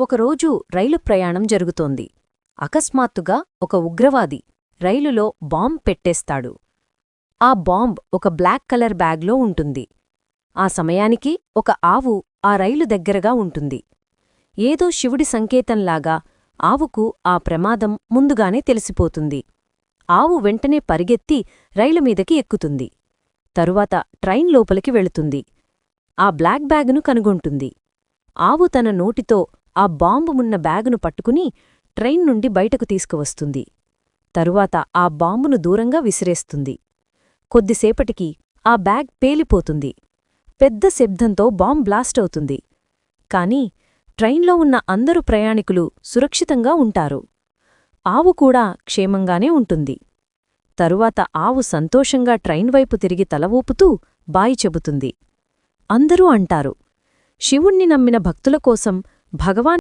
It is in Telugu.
ఒకరోజు రైలు ప్రయాణం జరుగుతోంది. అకస్మాత్తుగా ఒక ఉగ్రవాది రైలులో బాంబ్ పెట్టేస్తాడు. ఆ బాంబ్ ఒక బ్లాక్ కలర్ బ్యాగ్లో ఉంటుంది. ఆ సమయానికి ఒక ఆవు ఆ రైలు దగ్గరగా ఉంటుంది. ఏదో శివుడి సంకేతంలాగా ఆవుకు ఆ ప్రమాదం ముందుగానే తెలిసిపోతుంది. ఆవు వెంటనే పరిగెత్తి రైలు మీదకి ఎక్కుతుంది. తరువాత ట్రైన్ లోపలికి వెళుతుంది. ఆ బ్లాక్ బ్యాగును కనుగొంటుంది. ఆవు తన నోటితో ఆ బాంబు ఉన్న బ్యాగును పట్టుకుని ట్రైన్ నుండి బయటకు తీసుకువస్తుంది. తరువాత ఆ బాంబును దూరంగా విసిరేస్తుంది. కొద్దిసేపటికి ఆ బ్యాగ్ పేలిపోతుంది. పెద్ద శబ్దంతో బాంబ్ బ్లాస్ట్ అవుతుంది. కాని ట్రైన్లో ఉన్న అందరు ప్రయాణికులు సురక్షితంగా ఉంటారు. ఆవు కూడా క్షేమంగానే ఉంటుంది. తరువాత ఆవు సంతోషంగా ట్రైన్ వైపు తిరిగి తల ఊపుతూ బాయి చెబుతుంది. అందరూ అంటారు శివుణ్ణి నమ్మిన భక్తుల కోసం ભગવાન